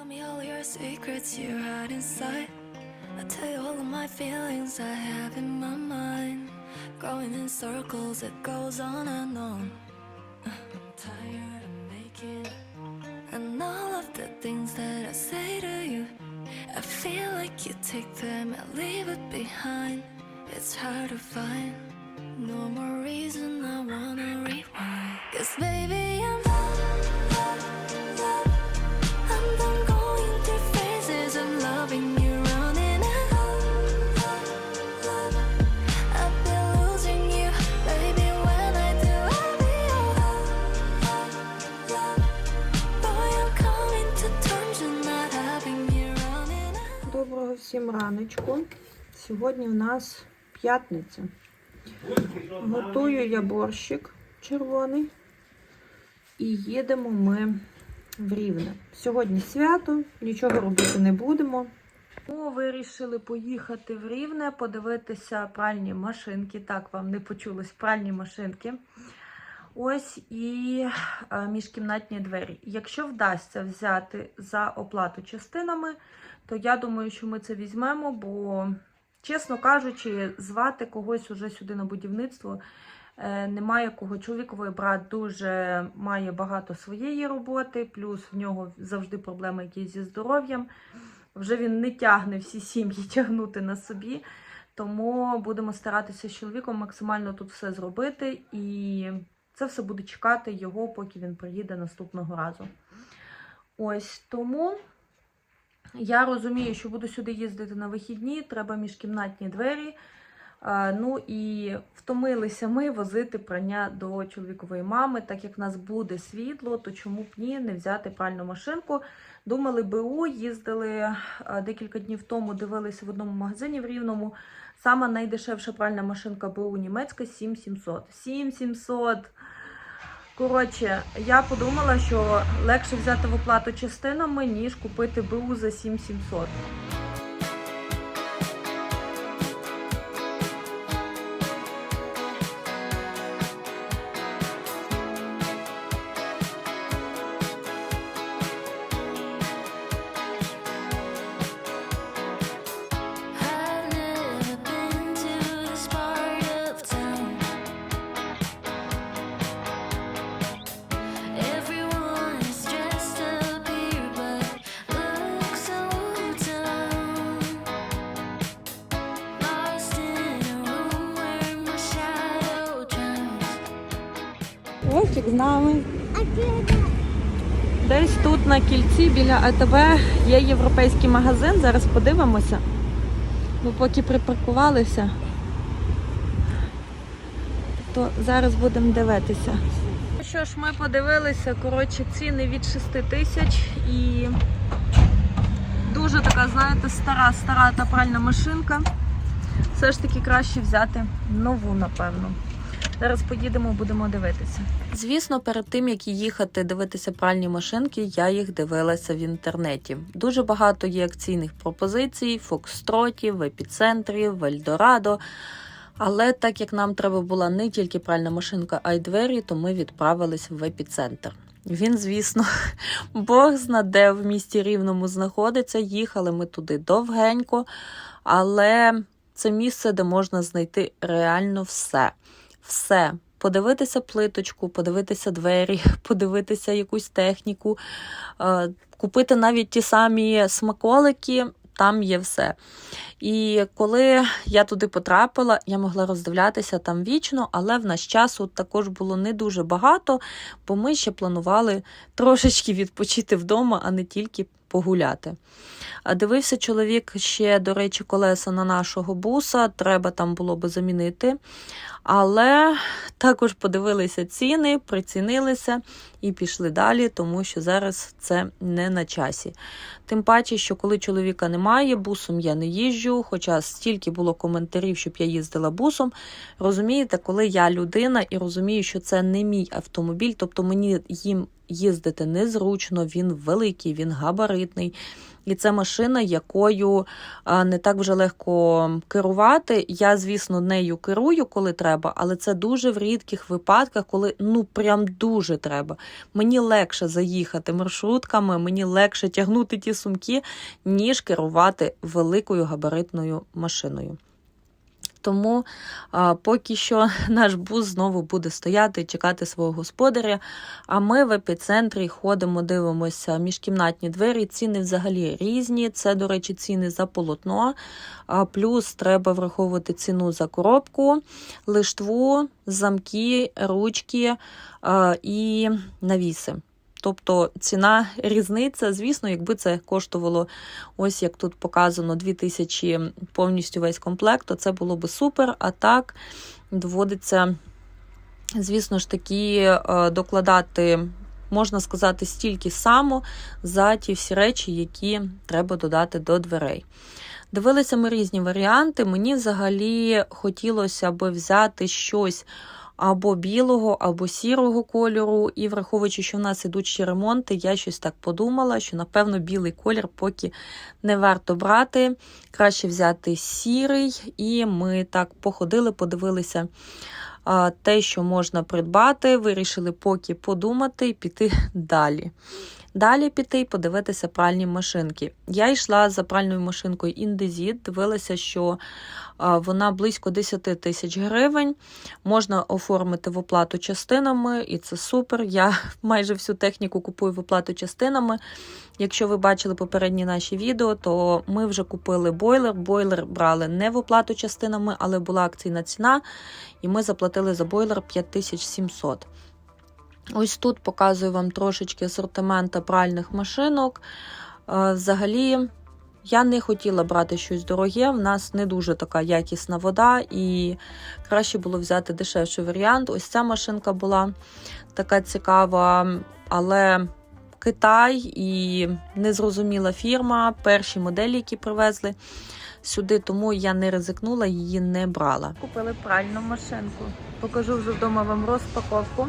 Tell me all your secrets you hide inside. I tell you all of my feelings I have in my mind. Going in circles, it goes on and on. I'm tired of making and all of the things that I say to you. I feel like you take them and leave it behind. It's hard to find no more reason I wanna всім раночку. Сьогодні у нас п'ятниця. Готую я борщик червоний. І їдемо ми в Рівне. Сьогодні свято, нічого робити не будемо. Ми вирішили поїхати в Рівне, подивитися пральні машинки. Так, вам не почулось пральні машинки. Ось і е, міжкімнатні двері. Якщо вдасться взяти за оплату частинами, то я думаю, що ми це візьмемо, бо, чесно кажучи, звати когось уже сюди на будівництво е, немає кого. Чоловіковий брат дуже має багато своєї роботи, плюс в нього завжди проблеми якісь зі здоров'ям. Вже він не тягне всі сім'ї тягнути на собі. Тому будемо старатися з чоловіком максимально тут все зробити, і це все буде чекати його, поки він приїде наступного разу. Ось тому я розумію, що буду сюди їздити на вихідні, треба міжкімнатні двері. Ну і втомилися ми возити прання до чоловікової мами. Так як в нас буде світло, то чому б ні не взяти пральну машинку. Думали БУ, їздили декілька днів тому, дивилися в одному магазині в Рівному. Сама найдешевша пральна машинка БУ німецька 7700. 7700! Коротше, я подумала, що легше взяти в оплату частинами, ніж купити БУ за 7700. Вовчик з нами. Десь тут на кільці біля АТБ є європейський магазин. Зараз подивимося. Ми поки припаркувалися, то зараз будемо дивитися. Ну Що ж, ми подивилися, коротше, ціни від 6 тисяч і дуже така, знаєте, стара, стара та пральна машинка. Все ж таки краще взяти нову, напевно. Зараз поїдемо, будемо дивитися. Звісно, перед тим як їхати дивитися пральні машинки, я їх дивилася в інтернеті. Дуже багато є акційних пропозицій, фокстротів, в епіцентрі, в Ельдорадо. Але так як нам треба була не тільки пральна машинка, а й двері, то ми відправились в епіцентр. Він, звісно, Бог зна, де в місті Рівному знаходиться. Їхали ми туди довгенько, але це місце, де можна знайти реально все. Все. Подивитися плиточку, подивитися двері, подивитися якусь техніку, е, купити навіть ті самі смаколики, там є все. І коли я туди потрапила, я могла роздивлятися там вічно, але в наш часу також було не дуже багато, бо ми ще планували трошечки відпочити вдома, а не тільки погуляти. Дивився чоловік ще, до речі, колеса на нашого буса, треба там було би замінити. Але також подивилися ціни, прицінилися і пішли далі, тому що зараз це не на часі. Тим паче, що коли чоловіка немає, бусом я не їжджу, хоча стільки було коментарів, щоб я їздила бусом. Розумієте, коли я людина і розумію, що це не мій автомобіль, тобто мені їм їздити незручно, він великий, він габаритний. І це машина, якою не так вже легко керувати. Я, звісно, нею керую, коли треба, але це дуже в рідких випадках, коли ну прям дуже треба. Мені легше заїхати маршрутками, мені легше тягнути ті сумки, ніж керувати великою габаритною машиною. Тому а, поки що наш бус знову буде стояти чекати свого господаря. А ми в епіцентрі ходимо, дивимося міжкімнатні двері. Ціни взагалі різні. Це, до речі, ціни за полотно. А, плюс треба враховувати ціну за коробку, лиштву, замки, ручки а, і навіси. Тобто ціна різниця, звісно, якби це коштувало, ось як тут показано, 2000 повністю весь комплект, то це було би супер. А так доводиться, звісно ж таки, е, докладати, можна сказати, стільки само за ті всі речі, які треба додати до дверей. Дивилися ми різні варіанти. Мені взагалі хотілося би взяти щось або білого, або сірого кольору. І враховуючи, що в нас ідуть ще ремонти, я щось так подумала, що, напевно, білий колір поки не варто брати. Краще взяти сірий, і ми так походили, подивилися те, що можна придбати. Вирішили поки подумати і піти далі. Далі піти і подивитися пральні машинки. Я йшла за пральною машинкою Indesit, дивилася, що вона близько 10 тисяч гривень. Можна оформити в оплату частинами, і це супер. Я майже всю техніку купую в оплату частинами. Якщо ви бачили попередні наші відео, то ми вже купили бойлер. Бойлер брали не в оплату частинами, але була акційна ціна, і ми заплатили за бойлер 5700. Ось тут показую вам трошечки асортимента пральних машинок. Е, Взагалі, я не хотіла брати щось дороге, в нас не дуже така якісна вода, і краще було взяти дешевший варіант. Ось ця машинка була така цікава, але Китай і незрозуміла фірма, перші моделі, які привезли сюди, тому я не ризикнула, її не брала. Купили пральну машинку. Покажу вже вдома вам розпаковку.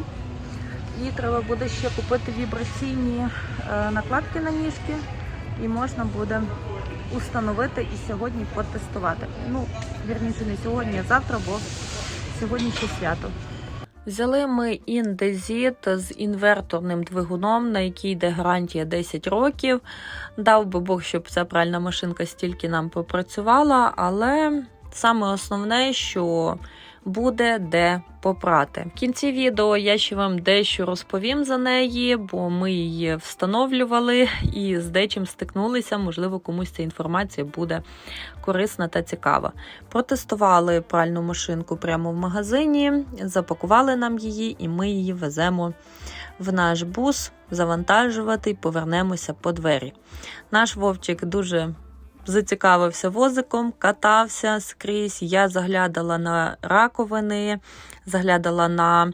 І треба буде ще купити вібраційні е, накладки на ніжки, і можна буде установити і сьогодні потестувати. Ну, вірніше, не сьогодні, а завтра, бо сьогодні ще свято. Взяли ми індезіт з інверторним двигуном, на який йде гарантія 10 років. Дав би Бог, щоб ця пральна машинка стільки нам попрацювала, але саме основне, що буде де попрати. В кінці відео я ще вам дещо розповім за неї, бо ми її встановлювали і з дечим стикнулися. Можливо, комусь ця інформація буде корисна та цікава. Протестували пральну машинку прямо в магазині, запакували нам її, і ми її веземо в наш бус, завантажувати повернемося по двері. Наш вовчик дуже зацікавився возиком, катався скрізь. Я заглядала на раковини, заглядала на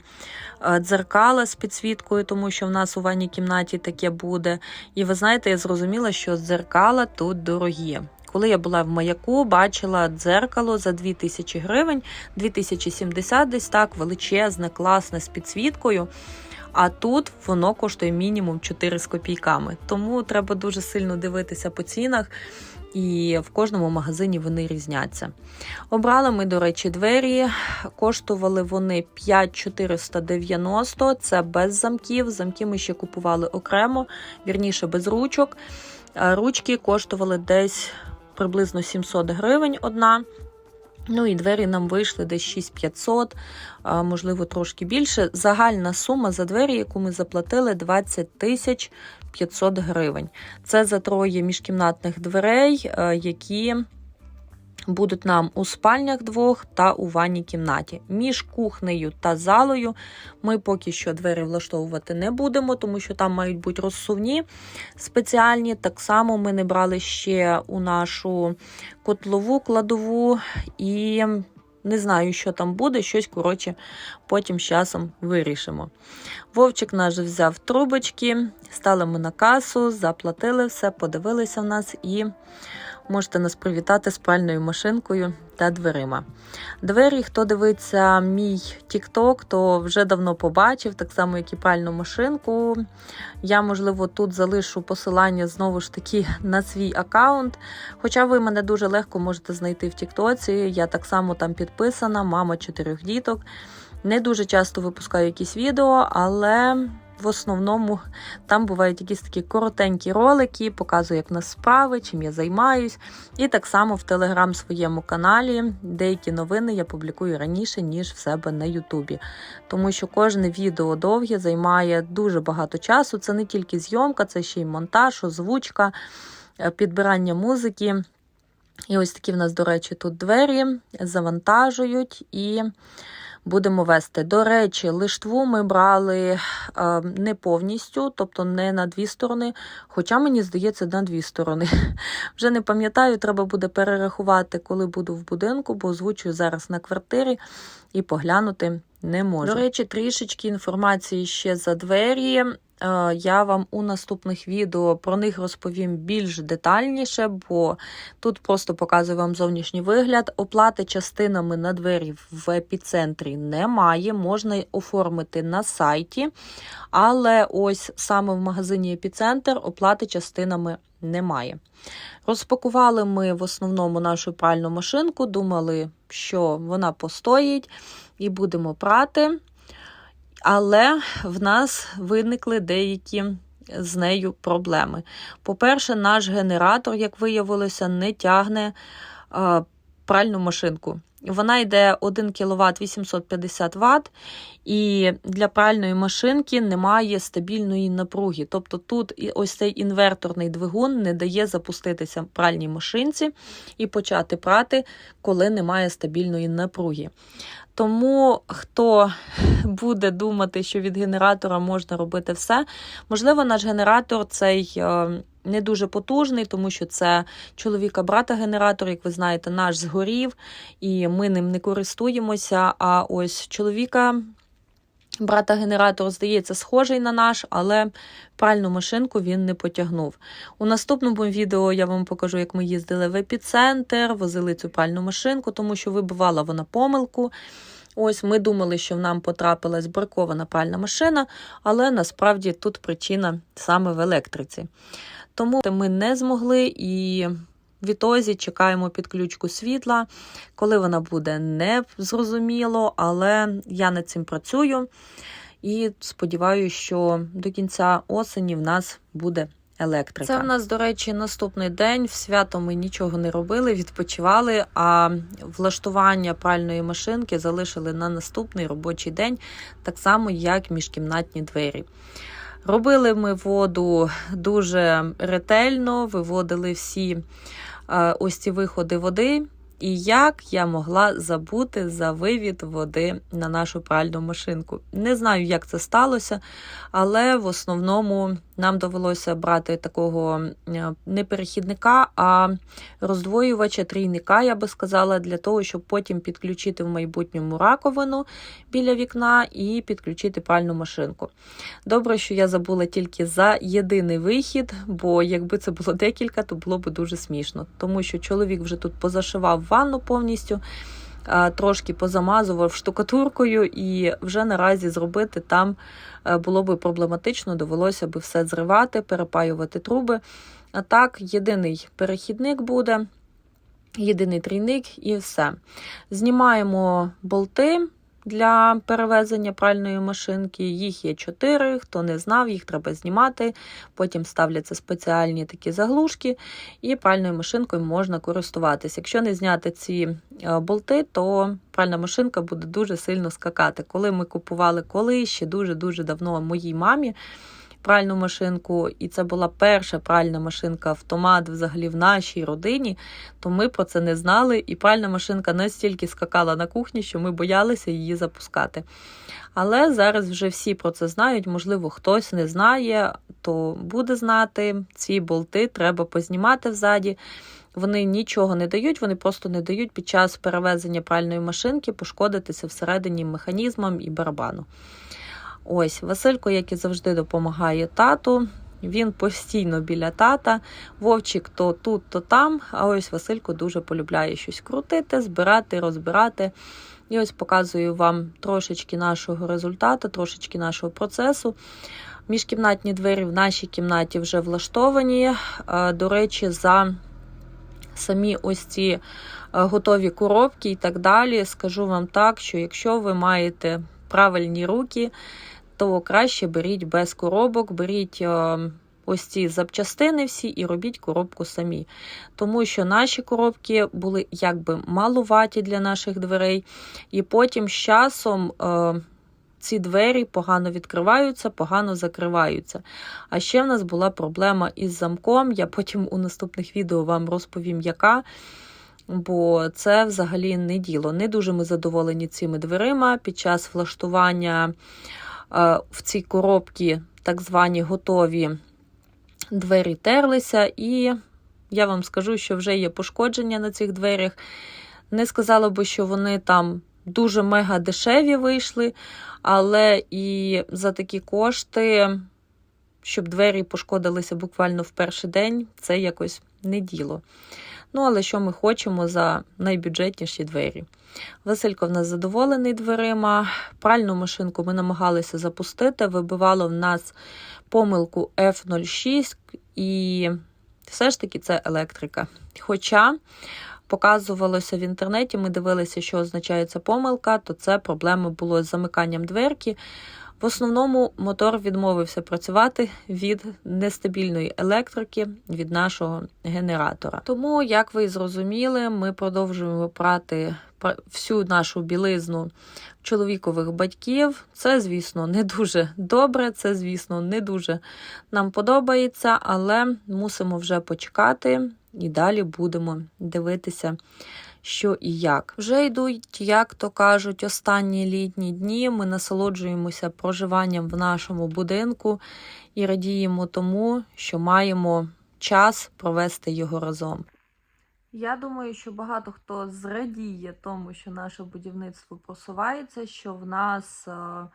е, дзеркала з підсвіткою, тому що в нас у ванній кімнаті таке буде. І ви знаєте, я зрозуміла, що дзеркала тут дорогі. Коли я була в маяку, бачила дзеркало за 2000 гривень, 2070 десь так, величезне, класне з підсвіткою. А тут воно коштує мінімум 4 з копійками. Тому треба дуже сильно дивитися по цінах, і в кожному магазині вони різняться. Обрали ми, до речі, двері. Коштували вони 5490, це без замків. Замки ми ще купували окремо, вірніше без ручок. Ручки коштували десь приблизно 700 гривень одна. Ну і двері нам вийшли десь 6500, можливо, трошки більше. Загальна сума за двері, яку ми заплатили, 20 тисяч 500 гривень. Це за троє міжкімнатних дверей, е, які будуть нам у спальнях двох та у ванній кімнаті. Між кухнею та залою ми поки що двері влаштовувати не будемо, тому що там мають бути розсувні спеціальні. Так само ми не брали ще у нашу котлову, кладову і. Не знаю, що там буде, щось, коротше, потім з часом вирішимо. Вовчик наш взяв трубочки, стали ми на касу, заплатили все, подивилися в нас і можете нас привітати з пральною машинкою та дверима. Двері, хто дивиться мій TikTok, то вже давно побачив, так само, як і пральну машинку. Я, можливо, тут залишу посилання знову ж таки на свій аккаунт. Хоча ви мене дуже легко можете знайти в Тіктоці. Я так само там підписана, мама чотирьох діток. Не дуже часто випускаю якісь відео, але в основному там бувають якісь такі коротенькі ролики, показую, як в нас справи, чим я займаюсь. І так само в телеграм своєму каналі деякі новини я публікую раніше, ніж в себе на Ютубі. Тому що кожне відео довге займає дуже багато часу. Це не тільки зйомка, це ще й монтаж, озвучка, е, підбирання музики. І ось такі в нас, до речі, тут двері завантажують і будемо вести. До речі, лиштву ми брали е, не повністю, тобто не на дві сторони. Хоча, мені здається, на дві сторони. Вже не пам'ятаю, треба буде перерахувати, коли буду в будинку, бо озвучую зараз на квартирі і поглянути не можу. До речі, трішечки інформації ще за двері. Е, Я вам у наступних відео про них розповім більш детальніше, бо тут просто показую вам зовнішній вигляд. Оплати частинами на двері в епіцентрі немає, можна оформити на сайті, але ось саме в магазині епіцентр оплати частинами немає. Розпакували ми в основному нашу пральну машинку, думали, що вона постоїть і будемо прати. Але в нас виникли деякі з нею проблеми. По-перше, наш генератор, як виявилося, не тягне а, пральну машинку. Вона йде 1 кВт 850 Вт, і для пральної машинки немає стабільної напруги. Тобто тут ось цей інверторний двигун не дає запуститися пральній машинці і почати прати, коли немає стабільної напруги. Тому хто буде думати, що від генератора можна робити все, можливо, наш генератор цей е, не дуже потужний, тому що це чоловіка брата генератор, як ви знаєте, наш згорів, і ми ним не користуємося. А ось чоловіка. Брата генератор, здається, схожий на наш, але пральну машинку він не потягнув. У наступному відео я вам покажу, як ми їздили в епіцентр, возили цю пральну машинку, тому що вибивала вона помилку. Ось ми думали, що нам потрапилась бракована пральна машина, але насправді тут причина саме в електриці. Тому ми не змогли і відтоді чекаємо підключку світла. Коли вона буде, не зрозуміло, але я над цим працюю і сподіваюся, що до кінця осені в нас буде електрика. Це в нас, до речі, наступний день. В свято ми нічого не робили, відпочивали, а влаштування пральної машинки залишили на наступний робочий день, так само, як міжкімнатні двері. Робили ми воду дуже ретельно, виводили всі е, ось ці виходи води. І як я могла забути за вивід води на нашу пральну машинку. Не знаю, як це сталося, але в основному нам довелося брати такого не перехідника, а роздвоювача трійника, я би сказала, для того, щоб потім підключити в майбутньому раковину біля вікна і підключити пральну машинку. Добре, що я забула тільки за єдиний вихід, бо якби це було декілька, то було б дуже смішно, тому що чоловік вже тут позашивав ванну повністю. Трошки позамазував штукатуркою, і вже наразі зробити там е, було би проблематично, довелося би все зривати, перепаювати труби. А так, єдиний перехідник буде, єдиний трійник і все. Знімаємо болти для перевезення пральної машинки. Їх є чотири. Хто не знав, їх треба знімати. Потім ставляться спеціальні такі заглушки, і пральною машинкою можна користуватися. Якщо не зняти ці е, болти, то пральна машинка буде дуже сильно скакати. Коли ми купували колись ще дуже-дуже давно моїй мамі. Пральну машинку, і це була перша пральна машинка автомат взагалі в нашій родині, то ми про це не знали. І пральна машинка настільки скакала на кухні, що ми боялися її запускати. Але зараз вже всі про це знають, можливо, хтось не знає, то буде знати. Ці болти треба познімати взаді. Вони нічого не дають, вони просто не дають під час перевезення пральної машинки пошкодитися всередині механізмам і барабану. Ось, Василько, як і завжди, допомагає тату. Він постійно біля тата. Вовчик то тут, то там. А ось Василько дуже полюбляє щось крутити, збирати, розбирати. І ось показую вам трошечки нашого результату, трошечки нашого процесу. Міжкімнатні двері в нашій кімнаті вже влаштовані. Е, До речі, за самі ось ці е, готові коробки і так далі. Скажу вам так, що якщо ви маєте правильні руки, то краще беріть без коробок, беріть е, ось ці запчастини всі і робіть коробку самі. Тому що наші коробки були якби малуваті для наших дверей, і потім з часом. е, ці двері погано відкриваються, погано закриваються. А ще в нас була проблема із замком. Я потім у наступних відео вам розповім, яка. Бо це взагалі не діло. Не дуже ми задоволені цими дверима. Під час влаштування в ці коробки, так звані готові двері терлися, і я вам скажу, що вже є пошкодження на цих дверях. Не сказала би, що вони там дуже мега дешеві вийшли, але і за такі кошти, щоб двері пошкодилися буквально в перший день, це якось не діло. Ну, але що ми хочемо за найбюджетніші двері? Василько в нас задоволений дверима. Пральну машинку ми намагалися запустити, вибивало в нас помилку F06, і все ж таки це електрика. Хоча показувалося в інтернеті, ми дивилися, що означає ця помилка, то це проблема було з замиканням дверки. В основному мотор відмовився працювати від нестабільної електрики від нашого генератора. Тому, як ви зрозуміли, ми продовжуємо прати всю нашу білизну чоловікових батьків. Це, звісно, не дуже добре, це, звісно, не дуже нам подобається, але мусимо вже почекати і далі будемо дивитися. Що і як. Вже йдуть, як то кажуть, останні літні дні. Ми насолоджуємося проживанням в нашому будинку і радіємо тому, що маємо час провести його разом. Я думаю, що багато хто зрадіє тому, що наше будівництво просувається, що в нас е,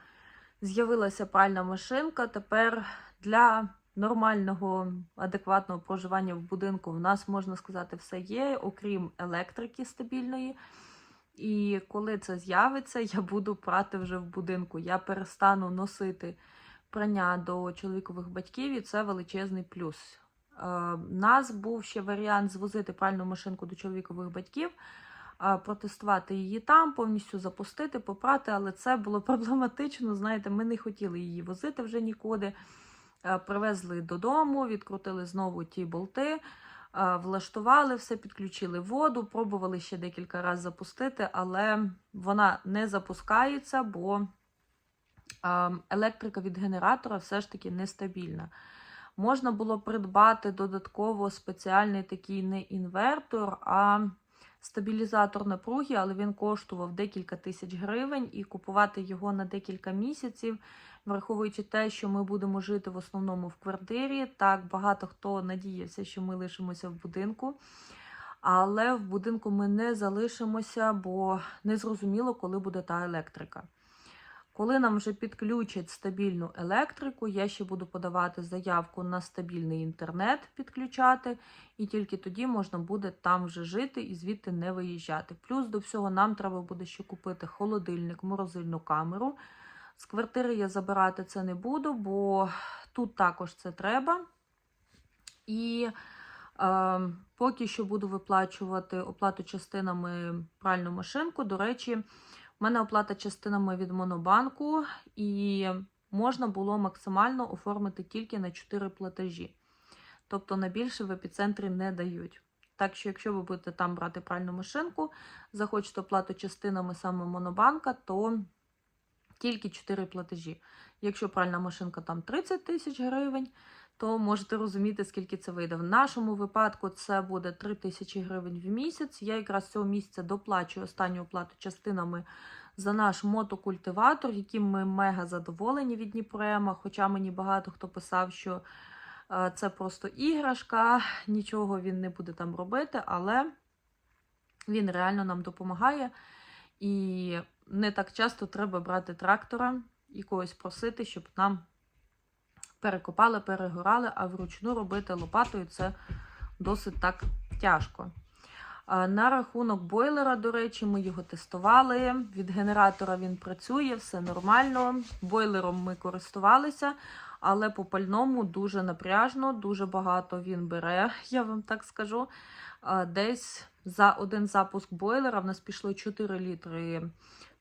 з'явилася пральна машинка. Тепер для нормального, адекватного проживання в будинку в нас, можна сказати, все є, окрім електрики стабільної. І коли це з'явиться, я буду прати вже в будинку. Я перестану носити прання до чоловікових батьків, і це величезний плюс. У нас був ще варіант звозити пральну машинку до чоловікових батьків, е, протестувати її там, повністю запустити, попрати, але це було проблематично. Знаєте, ми не хотіли її возити вже нікуди. Е, Привезли додому, відкрутили знову ті болти, е, влаштували все, підключили воду, пробували ще декілька разів запустити, але вона не запускається, бо е, електрика від генератора все ж таки нестабільна. Можна було придбати додатково спеціальний такий не інвертор, а стабілізатор напруги, але він коштував декілька тисяч гривень, і купувати його на декілька місяців, враховуючи те, що ми будемо жити в основному в квартирі. Так, багато хто надіявся, що ми лишимося в будинку. Але в будинку ми не залишимося, бо не зрозуміло, коли буде та електрика. Коли нам вже підключать стабільну електрику, я ще буду подавати заявку на стабільний інтернет, підключати, і тільки тоді можна буде там вже жити і звідти не виїжджати. Плюс до всього нам треба буде ще купити холодильник, морозильну камеру. З квартири я забирати це не буду, бо тут також це треба. І е, поки що буду виплачувати оплату частинами пральну машинку. До речі, у мене оплата частинами від Монобанку, і можна було максимально оформити тільки на 4 платежі. Тобто на більше в епіцентрі не дають. Так що, якщо ви будете там брати пральну машинку, захочете оплату частинами саме Монобанка, то тільки 4 платежі. Якщо пральна машинка там 30 тисяч гривень, то можете розуміти, скільки це вийде. В нашому випадку це буде 3 тисячі гривень в місяць. Я якраз цього місяця доплачую останню оплату частинами за наш мотокультиватор, яким ми мега задоволені від Дніпрема. Хоча мені багато хто писав, що е, це просто іграшка, нічого він не буде там робити, але він реально нам допомагає. І не так часто треба брати трактора і когось просити, щоб нам перекопали, перегорали, а вручну робити лопатою це досить так тяжко. На рахунок бойлера, до речі, ми його тестували. Від генератора він працює, все нормально. Бойлером ми користувалися, але по пальному дуже напряжно, дуже багато він бере, я вам так скажу. Десь за один запуск бойлера в нас пішло 4 літри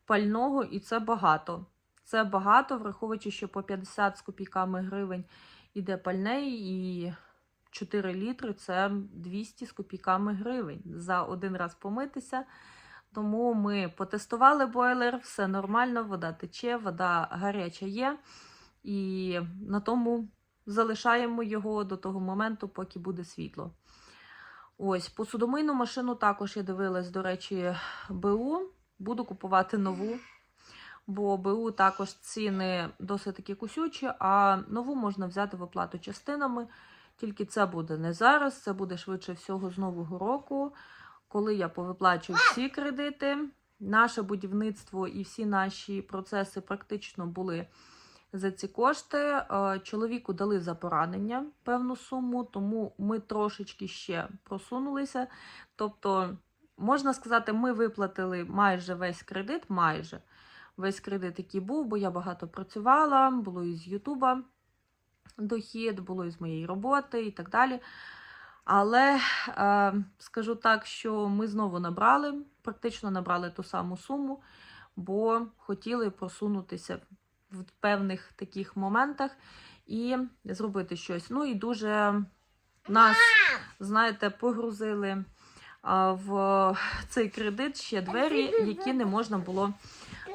пального, і це багато. Це багато, враховуючи, що по 50 з копійками гривень іде пальне, і 4 літри це 200 з копійками гривень за один раз помитися. Тому ми потестували бойлер, все нормально, вода тече, вода гаряча є. І на тому залишаємо його до того моменту, поки буде світло. Ось, посудомийну машину також я дивилась, до речі, БУ. Буду купувати нову, бо БУ також ціни досить такі кусючі, а нову можна взяти в оплату частинами. Тільки це буде не зараз, це буде швидше всього з нового року, коли я повиплачу всі кредити. Наше будівництво і всі наші процеси практично були за ці кошти. Е, Чоловіку дали за поранення певну суму, тому ми трошечки ще просунулися. Тобто, можна сказати, ми виплатили майже весь кредит, майже весь кредит, який був, бо я багато працювала, було із Ютуба дохід, було із моєї роботи і так далі. Але е, скажу так, що ми знову набрали, практично набрали ту саму суму, бо хотіли просунутися в певних таких моментах і зробити щось. Ну і дуже нас, знаєте, погрузили в цей кредит ще двері, які не можна було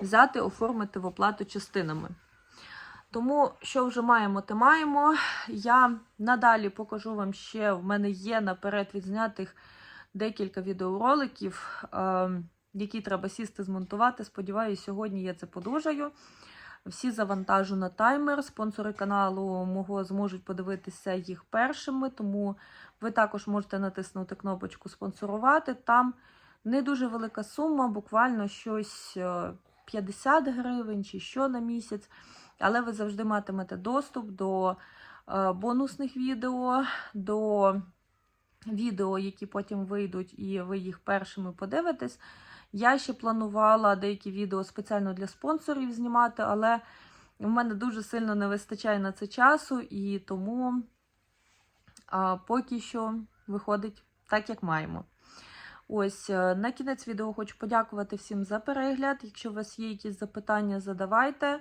взяти, оформити в оплату частинами. Тому, що вже маємо, те маємо. Я надалі покажу вам ще, в мене є наперед відзнятих декілька відеороликів, е, які треба сісти, змонтувати. Сподіваюся, сьогодні я це подужаю. Всі завантажу на таймер. Спонсори каналу мого зможуть подивитися їх першими, тому ви також можете натиснути кнопочку спонсорувати. Там не дуже велика сума, буквально щось е, 50 гривень чи що на місяць. Але ви завжди матимете доступ до е, бонусних відео, до відео, які потім вийдуть, і ви їх першими подивитесь. Я ще планувала деякі відео спеціально для спонсорів знімати, але в мене дуже сильно не вистачає на це часу, і тому а, поки що виходить так, як маємо. Ось е, на кінець відео хочу подякувати всім за перегляд. Якщо у вас є якісь запитання, задавайте.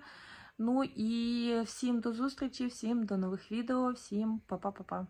Ну і всім до зустрічі, всім до нових відео, всім па-па-па-па.